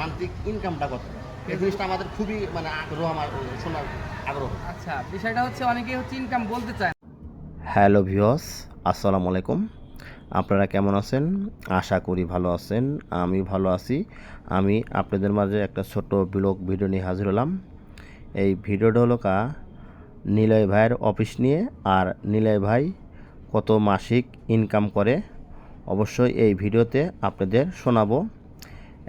মান্থলিক ইনকামটা কত? এই জিনিসটা আমাদের খুবই মানে আগ্রহ আমার শোনার আগ্রহ। আচ্ছা বিষয়টা হচ্ছে অনেকেই হচ্ছে ইনকাম বলতে চায় হ্যালো ভিওস আসসালামু আলাইকুম। আপনারা কেমন আছেন? আশা করি ভালো আছেন আমি ভালো আছি। আমি আপনাদের মাঝে একটা ছোট ব্লগ ভিডিও নিয়ে হাজির হলাম। এই ভিডিওটা হলো কা নিলয় ভাইয়ের অফিস নিয়ে আর নিলয় ভাই কত মাসিক ইনকাম করে। অবশ্যই এই ভিডিওতে আপনাদের শোনাবো।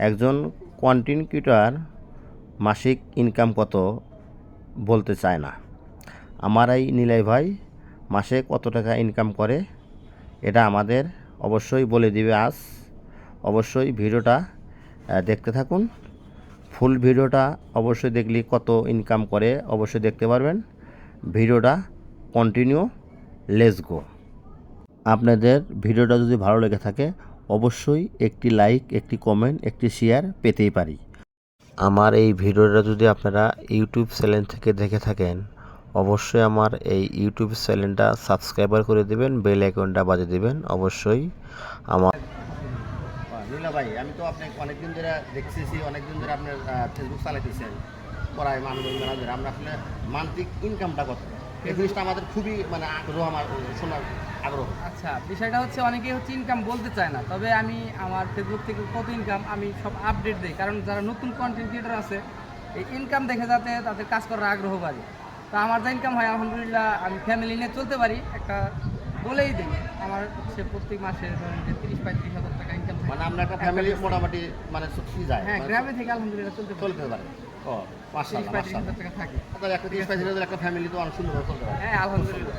একজন কন্টেন্ট ক্রিয়েটর মাসিক ইনকাম কত বলতে চায় না। আমার এই নিলয় ভাই মাসে কত টাকা ইনকাম করে, এটা আমাদের অবশ্যই বলে দিবে আজ। অবশ্যই ভিডিওটা দেখতে থাকুন। ফুল ভিডিওটা অবশ্যই দেখলে কত ইনকাম করে, অবশ্যই দেখতে পারবেন। ভিডিওটা কন্টিনিউ লেস গো আপনাদের ভিডিওটা যদি ভালো লেগে থাকে অবশ্যই একটি লাইক, একটি কমেন্ট, একটি শেয়ার পেতেই পারি। আমার এই ভিডিওটা যদি আপনারা ইউটিউব চ্যানেল থেকে দেখে থাকেন, অবশ্যই আমার এই ইউটিউব চ্যানেলটা সাবস্ক্রাইবার করে দেবেন, বেল আইকনটা বাজে দেবেন, অবশ্যই আমার নীলা ভাই, আমি তো আপনাকে অনেকদিন ধরে দেখতেছি, অনেকদিন ধরে আপনার ফেসবুক চালাইতেছেন, পড়ায় মানুষ আমরা আসলে ইনকামটা এই জিনিসটা আমাদের খুবই মানে আগ্রহ আমার শোনার আগ্রহ। আচ্ছা বিষয়টা হচ্ছে অনেকেই হচ্ছে ইনকাম বলতে চায় না তবে আমি আমার ফেসবুক থেকে কত ইনকাম আমি সব আপডেট দিই কারণ যারা নতুন কন্টেন্ট ক্রিয়েটার আছে এই ইনকাম দেখে যাতে তাদের কাজ করার আগ্রহ বাড়ে। তো আমার যা ইনকাম হয় আলহামদুলিল্লাহ আমি ফ্যামিলি নিয়ে চলতে পারি একটা বলেই দিই আমার হচ্ছে প্রত্যেক মাসে ধরেন যে তিরিশ পঁয়ত্রিশ হাজার টাকা ইনকাম মানে আমরা একটা ফ্যামিলি মোটামুটি মানে যায়। হ্যাঁ মানে গ্রামে থেকে আলহামদুলিল্লাহ চলতে চলতে পারে। ও তিরিশ মার্শাল্লাহ পঁয়ত্রিশ মার্শাল্লাহ হাজার টাকা থাকে। আপনার একটা তিরিশ পঁয়ত্রিশ হাজার একটা ফ্যামিলি তো অনেক সুন্দরভাবে চলতে পারে। হ্যাঁ আলহামদুলিল্লাহ।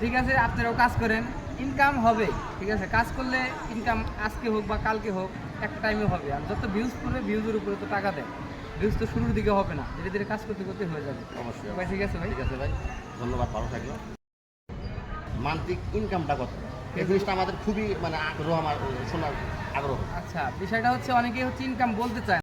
ঠিক আছে আপনারাও কাজ করেন। ইনকাম হবে ঠিক আছে? কাজ করলে ইনকাম আজকে হোক বা কালকে হোক একটা টাইমে হবে। আর যত ভিউজ করবে ভিউজের উপরে তো টাকা দেয়। ভিউজ তো শুরুর দিকে হবে না ধীরে ধীরে কাজ করতে করতে হয়ে যাবে। অবশ্যই ভাই ঠিক আছে ভাই? ঠিক আছে ভাই ধন্যবাদ ভালো থাকল। মান্থলিক ইনকামটা কত? এই জিনিসটা আমাদের খুবই মানে আগ্রহ আমার শোনার আগ্রহ। আচ্ছা বিষয়টা হচ্ছে অনেকেই হচ্ছে ইনকাম বলতে চায়।